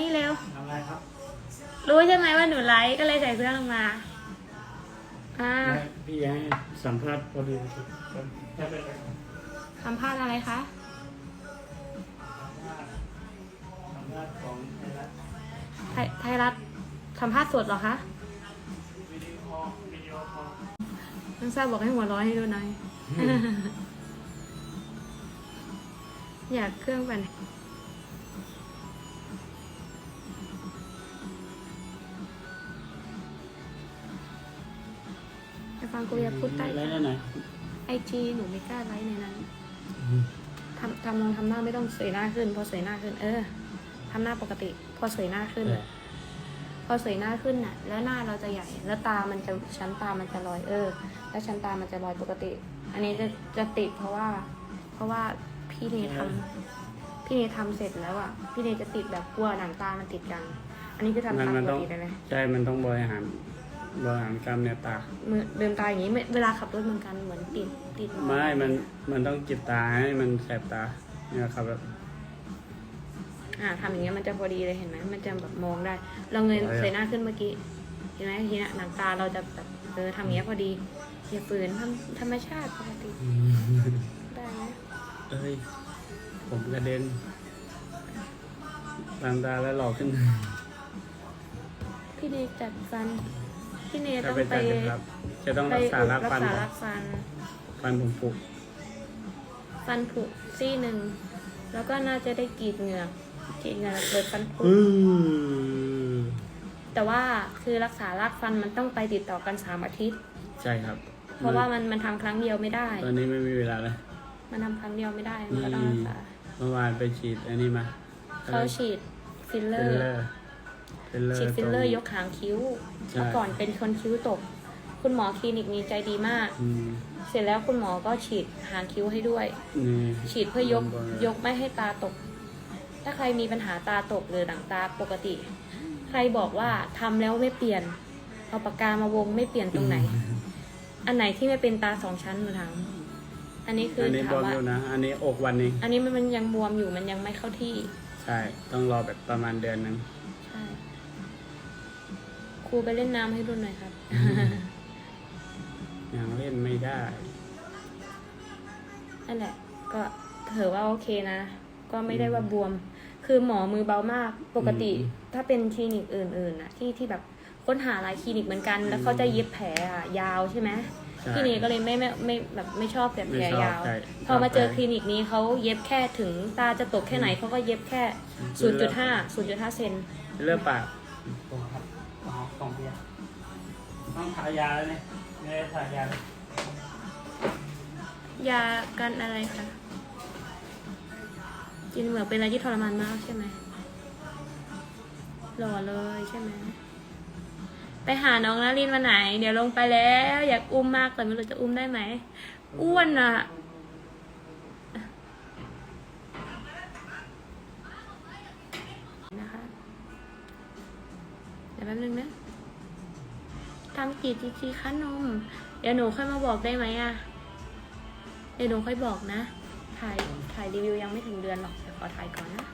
นี่เร็ว ทำอะไรครับรู้ใช่ไหมว่าหนูไลฟ์ก็เลยใส่เสื้อลงมาอ่าไม่พี่ให้สัมภาษณ์พอดีครับแค่เป็นไรครับสัมภาษณ์อะไรคะสัมภาษณ์ของไทยรัฐไทยไทยรัฐสัมภาษณ์สดเหรอคะวิดีโอคอลวิดีโอคอลน้องทราบบอกให้หัวเร้อยให้ดูหน่อย อยากเครื่องไปไหน ไปฟังกูอยากพูดใต้ไลฟ์ได้ไหนไอจีหนูไม่กล้าไลฟ์ในนั้นทำทำลองทำหน้าไม่ต้องเสยหน้าขึ้น พอเสยหน้าขึ้น เออทำหน้าปกติ พอเสยหน้าขึ้น พอเสยหน้าขึ้นน่ะ แล้วหน้าเราจะใหญ่ แล้วตามันจะชั้นตามันจะลอยเออ แล้วชั้นตามันจะลอยปกติ อันนี้จะจะติดเพราะว่า เพราะว่าพี่เนทำพี่เนทำเสร็จแล้วอะพี่เนจะติดแบบกลัวหนังตามันติดกัน อันนี้คือทำมันตามมันปกต้องติเลยนะใช่ มันต้องบริหาร บริหารกล้ามเนื้อตามือเดินตาอย่างนี้ไม่เวลาขับรถเหมือนกันเหมือนติดติดไม่ มัน มันต้องจิบตาให้มันแสบตา เนี่ยครับแบบอ่าทำอย่างเงี้ยมันจะพอดีเลยเห็นไหมมันจะแบบมองได้ เราเงยอะไรอะเสยหน้าขึ้นเมื่อกี้ เห็นไหมทีเนี้ยหนังตาเราจะแบบเออทำอย่างเงี้ยพอดีอย่าฝืนทำธรรมชาติปกติได้ไหมเอ้ย ผมกระเด็นตามตาแล้วหลอกขึ้น พี่เนจัดฟัน พี่เนถ้าต้องเป็นไปจัดครับ จะต้องไปรักษารักรักฟันษาก่อนรักฟัน ฟันผมผุฟันผุซี่หนึ่ง แล้วก็น่าจะได้กรีดเหงือกกรีดเหงือกเปิดฟันผุ อือแต่ว่าคือรักษารากฟันมันต้องไปติดต่อกันสามอาทิตย์ ใช่ครับเพราะว่ามันมันทำครั้งเดียวไม่ได้ ตอนนี้ไม่มีเวลาเลยมันทำครั้งเดียวไม่ได้ มันก็ต้องรักษา เมื่อวานไปฉีดอันนี้มาเขาฉีดฟิลเลฟิอลร์ เลอร์ ฟิลเลอร์ฉีดฟิลเลอร์ตรงยกหางคิ้วใช่ เมื่อก่อนเป็นคนคิ้วตก คุณหมอคลินิกนี้ใจดีมาก อืมเสร็จแล้วคุณหมอก็ฉีดหางคิ้วให้ด้วย นี่ ฉีดเพื่อยกบนยกไม่ให้ตาตก ถ้าใครมีปัญหาตาตกหรือหนังตาปกติ ใครบอกว่าทำแล้วไม่เปลี่ยน เอาปากกามาวงไม่เปลี่ยนตรงไหน อันไหนที่ไม่เป็นตาสองชั้นหนูถามอันนี้คืออันนี้ถาบมวมว่าอยู่นะ อันนี้อกวันนี้ อันนี้มันมันยังบวมอยู่มันยังไม่เข้าที่ ใช่ ต้องรอแบบประมาณเดือนหนึ่งใช่ค รูไปเล่นน้ำให้ดูหน่อยครับ ยังเล่นไม่ได้ นั่นแหละ ก็ถือว่าโอเคนะ ก็ไม่ได้ว่าบวม คือหมอมือเบามาก ปกติอืมถ้าเป็นคลินิกอื่นๆนะที่ที่แบบค้นหาหลายคลินิกเหมือนกัน แล้วเขาจะเย็บแผลอะยาวใช่ไหมใช่พี่เนก็เลยไม่ไม่ไม่แบบไม่ชอบแบบแผลไม่ชอบยาวใช่พอมาเจอชอบแผลคลินิกนี้เขาเย็บแค่ถึงตาจะตกแค่ไหนเขาก็เย็บแค่ 0.5 0.5 เซนเลือดปากของ เบียร์ต้องทายาแล้วเนี่ยไม่ได้ทายาเลยยากันอะไรคะกินเหมือนเป็นอะไรที่ทรมานมากใช่ไหมหล่อเลยใช่ไหมไปหาน้องนารินวันไหน เดี๋ยวลงไปแล้ว อยากอุ้มมากแต่ไม่รู้จะอุ้มได้ไหมอ้วนอะนะคะเดี๋ยวแป๊บนึงนะ ทำกี่จีจีคะนม เดี๋ยวหนูค่อยมาบอกได้ไหมอะเดี๋ยวหนูค่อยบอกนะ ถ่ายถ่ายรีวิวยังไม่ถึงเดือนหรอกเดี๋ยวขอถ่ายก่อนนะ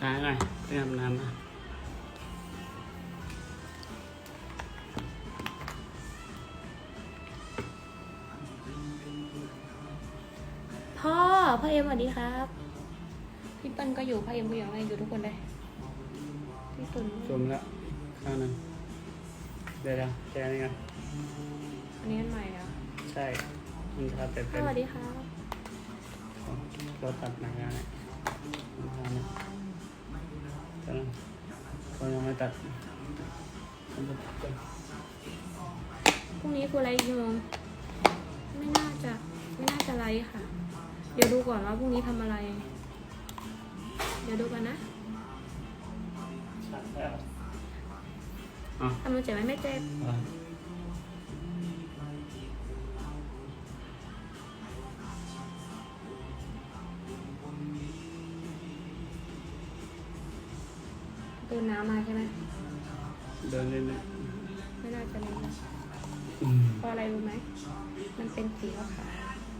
ทายหน่อยเตรียมน้ำนะพ่อ พ่อเอ็มสวัสดีครับ พี่เปิ้ลก็อยู่ พ่อเอ็มก็อยู่อะไรอยู่ทุกคนเลยพี่ตุน จมแล้ว ข้างหนึงเดี๋ยวนะแกนี่กันอันนี้อันใหม่แล้วใช่มันทาเป็ดพ่เป็อนสวัสดีครับเราตัดหนังงานเนี่ยมันทาเนี่ยตอนนั้นเขายังไม่ตัดมันจะตัดก่อนพรุ่งนี้ครูไลฟ์กี่โมงไม่น่าจะ ไม่น่าจะไลฟ์ค่ะ เดี๋ยวดูก่อนว่าพรุ่งนี้ทำอะไร เดี๋ยวดูกันนะ ตัดแล้ว อะทำมือเจ็บไหมไม่เจ็บอะเดินน้ำมาใช่ไหมเดินเล่นเลยไม่น่าจะเลยนะอืมเพราะอะไรรู้ไหม มันเป็นสีขาว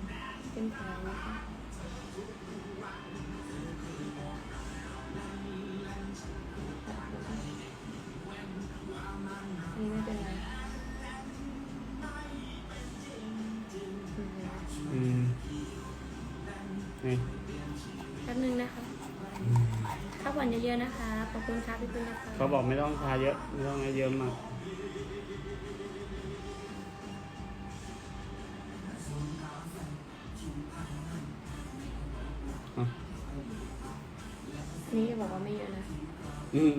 ๆเป็นแผลนะคะ อันนี้ไม่เป็นไรอืมอืมนี่แป๊บนึงนะคะพักผ่อนเยอะๆนะคะ ขอบคุณค่ะพี่ปุ้ยนะคะเขาบอกไม่ต้องทาเยอะไม่ต้องให้เยอะมากอะนี่จะบอกว่าไม่เยอะนะ อืม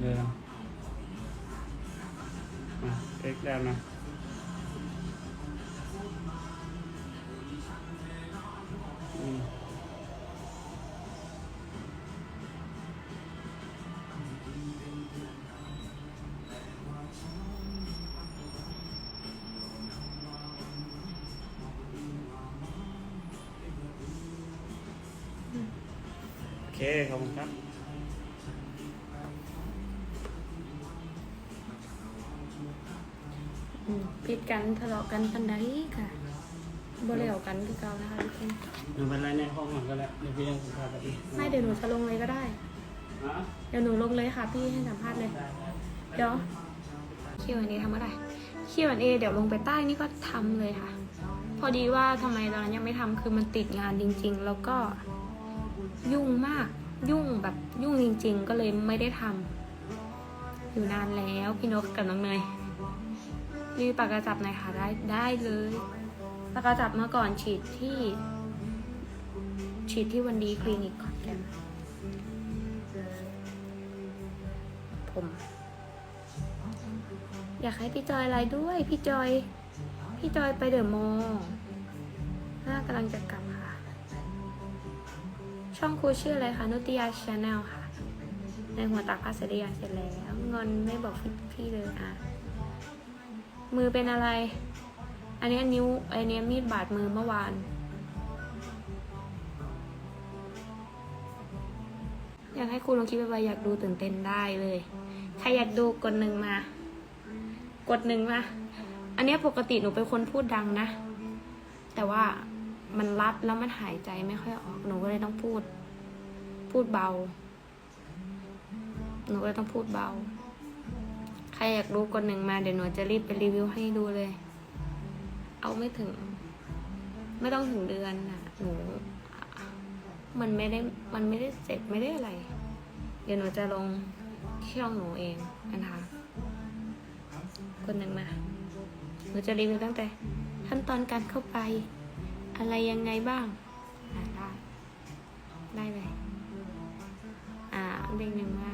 เดี๋ยนะอะเอ็กได้ไหมอืมโอเค ขอบคุณครับ อืมผิดกันทะเลาะกันปันไดค่ะบ่เลี้ยวกันคือเก่านะคะทุกคนหนูเป็นไรในห้องก่อนก็แล้วเดี๋ยวพี่ยังสัมภาษณ์กับพี่ไม่เดี๋ยวหนูจะลงเลยก็ได้ ฮะเดี๋ยวหนูลงเลยค่ะพี่ให้สัมภาษณ์เลยได้ได้เดี๋ยว Q&A ทำอะไร Q&A เดี๋ยวลงไปใต้นี่ก็ทำเลยค่ะ พอดีว่าทำไมตอนนั้นยังไม่ทำคือมันติดงานจริง ๆ แล้วก็ยุ่งมาก ยุ่งแบบยุ่งจริง ๆ ก็เลยไม่ได้ทำอยู่นานแล้วพี่นกกับน้องเนย รีปากกระจับหน่อยค่ะได้ได้เลยปากกระจับเมื่อก่อนฉีดที่ ฉีดที่วันดีคลินิกขอนแกผม อยากให้พี่จอยอะไรด้วย พี่จอย พี่จอยไปเดอะมอลล์น่ากำลังจะกลับค่ะ ช่องครูชื่ออะไรคะนุติยาชาแนลค่ะ ในหัวตากผ้าเสร็จหรือยังเสร็จแล้ว งอนไม่บอกพี่พี่เลยอะ มือเป็นอะไร อันนี้นิ้วไอเนนี้ยมีดบาดมือเมื่อวาน อยากให้ครูลองคิดว่าอยากดูตื่นเต้นได้เลย ใครอยากดูกดหนึ่งมา กดหนึ่งมา อันนี้ปกติหนูเป็นคนพูดดังนะ แต่ว่ามันรัดแล้วมันหายใจไม่ค่อยออก หนูก็เลยต้องพูด พูดเบา หนูก็เลยต้องพูดเบา ใครอยากรู้กดหนึ่งมาเดี๋ยวหนูจะรีบไปรีวิวให้ดูเลย เอาไม่ถึง ไม่ต้องถึงเดือนน่ะหนู มันไม่ได้มันไม่ได้เสร็จไม่ได้อะไร เดี๋ยวหนูจะลงช่องหนูเองนะคะคนหนึ่งมาหนูจะรีวิวตั้งแต่ ขั้นตอนการเข้าไป อะไรยังไงบ้างได้ ได้เลยอ่าเด็กหนึ่งมา